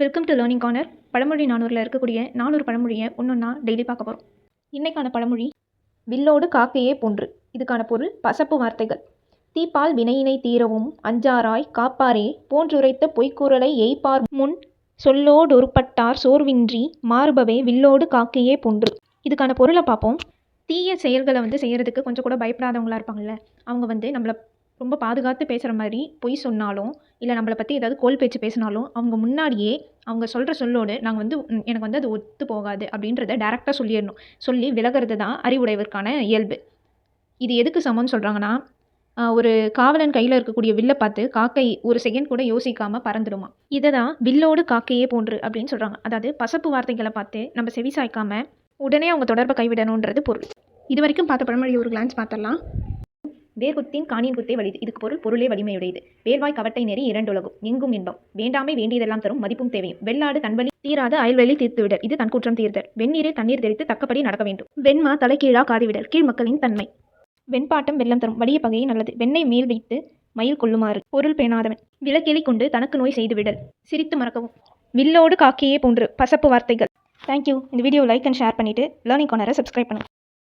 Welcome to learning corner பழமொழி நானூறில் இருக்கக்கூடிய நானூறு பழமொழியை ஒன்றொன்னா டெய்லி பார்க்க போகிறோம் இன்றைக்கான பழமொழி வில்லோடு காக்கையே போன்று. இதுக்கான பொருள் பசப்பு வார்த்தைகள். தீப்பால் வினையினை தீரவும் அஞ்சாராய் காப்பாரே போன்றுரைத்த பொய்க்கூறலை எய்ப்பார். முன் சொல்லோடொருப்பட்டார் சோர்வின்றி மாறுபவே வில்லோடு காக்கையே போன்று. இதுக்கான பொருளை பார்ப்போம். தீய செயல்களை வந்து செய்கிறதுக்கு கொஞ்சம் கூட பயப்படாதவங்களா இருப்பாங்கல்ல. அவங்க வந்து நம்மளை ரொம்ப பாதுகாத்து பேசுகிற மாதிரி பொய் சொன்னாலும் இல்லை நம்மளை பற்றி ஏதாவது கோல் பேச்சு பேசினாலும் அவங்க முன்னாடியே அவங்க சொல்கிற சொல்லோடு நாங்கள் வந்து எனக்கு வந்து அது ஒத்து போகாது அப்படின்றத டேரெக்டாக சொல்லிடணும். சொல்லி விலகிறது தான் அறிவுடையவருக்கான இயல்பு. இது எதுக்கு சமம்னு சொல்கிறாங்கன்னா ஒரு காவலன் கையில் இருக்கக்கூடிய வில்லை பார்த்து காக்கை ஒரு செகண்ட் கூட யோசிக்காமல் பறந்துடுமா? இதை தான் வில்லோடு காக்கையே போன்று அப்படின்னு சொல்கிறாங்க அதாவது பசப்பு வார்த்தைகளை பார்த்து நம்ம செவி சாய்க்காமல் உடனே அவங்க தொடர்பை கைவிடணுன்றது பொருள். இது வரைக்கும் பார்த்த பழமொழி ஒரு கிளான்ஸ் பார்த்துடலாம். வேர்குத்தின் காணியின் குத்தை வலிது இதுக்கு பொருள் பொருளே வலிமையுடையது. வேர்வாய் கவட்டை நெறி இரண்டுலகும் எங்கும் இன்பம். வேண்டாமே வேண்டியதெல்லாம் தரும் மதிப்பும் தேவையும். வெள்ளாடு தன்வழி தீராத அயல்வெளி தீர்த்துவிடல். இது தன் குற்றம் தீர்தல் வெந்நீரில் தண்ணீர் தெளித்து தக்கப்படி நடக்க வேண்டும். வெண்மா தலைகீழா காதிவிடல். கீழ் மக்களின் தன்மை. வெண்பாட்டம் வெள்ளம் தரும். வலிய பகையை நல்லது. வெண்ணை மேல் வைத்து மயில் கொள்ளுமாறு பொருள் பேணாதவன். விலக்கிளி கொண்டு தனக்கு நோய் செய்துவிடல். சிரித்து மறக்கவும். வில்லோடு காக்கியே போன்று பசப்பு வார்த்தைகள். தேங்க்யூ இந்த வீடியோ லைக் அண்ட் ஷேர் பண்ணிவிட்டு லேர்னிங் கார்னரை சப்ஸ்கிரைப் பண்ணுங்கள்